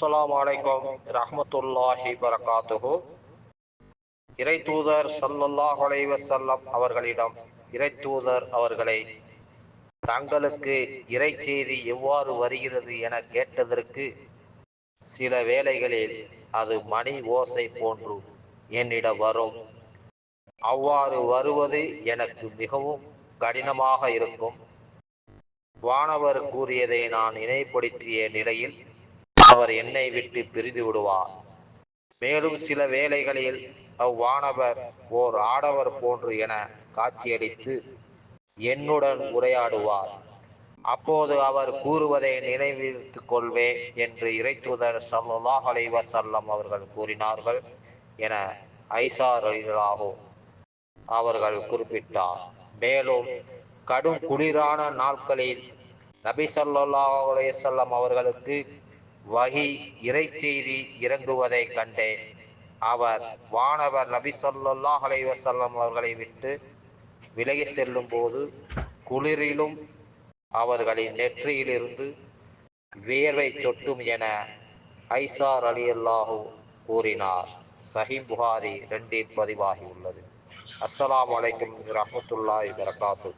அஸ்லாம் அலைக்கும் ரஹமத்துல்லாஹி பரகாத்துஹு இறை தூதர் ஸல்லல்லாஹு அலைஹி அவர்களிடம் இறை தூதர் அவர்களை தங்களுக்கு இறை செய்தி எவ்வாறு வருகிறது என கேட்டதற்கு சில வேளைகளில் அது மணி ஓசை போன்று என்னிடம் வரும். அவ்வாறு வருவது எனக்கு மிகவும் கடினமாக இருக்கும். வானவர் கூறியதை நான் இணைப்படுத்திய நிலையில் அவர் என்னை விட்டு பிரிந்து விடுவார். மேலும் சில வேளைகளில் அவ்வானவர் ஓர் ஆடவர் போன்று என காட்சியளித்து என்னுடன் உரையாடுவார். அப்போது அவர் கூறுவதை நினைவித்துக் கொள்வேன் என்று இறைத்துதர் சல்லாஹ் அலைஹி வஸல்லம் அவர்கள் கூறினார்கள் என ஐசார் ரலியல்லாஹு அவர்கள் குறிப்பிட்டார். மேலும் கடும் குளிரான நாட்களில் நபி சல்லாஹ் அலைஹி அவர்களுக்கு வகி இறை செய்தி இறங்குவதை கண்டே. அவர் வானவர் நபி ஸல்லல்லாஹு அலைவசல்லம் அவர்களை விட்டு விலகி செல்லும் போது குளிரிலும் அவர்களின் நெற்றியிலிருந்து வேர்வை சொட்டும் என ஐசார் அலி அல்லாஹூ கூறினார். சஹி புகாரி ரெண்டில் பதிவாகி உள்ளது அஸ்ஸலாமு வலைக்கம் ரஹமத்துல்லாஹி வரகாத்து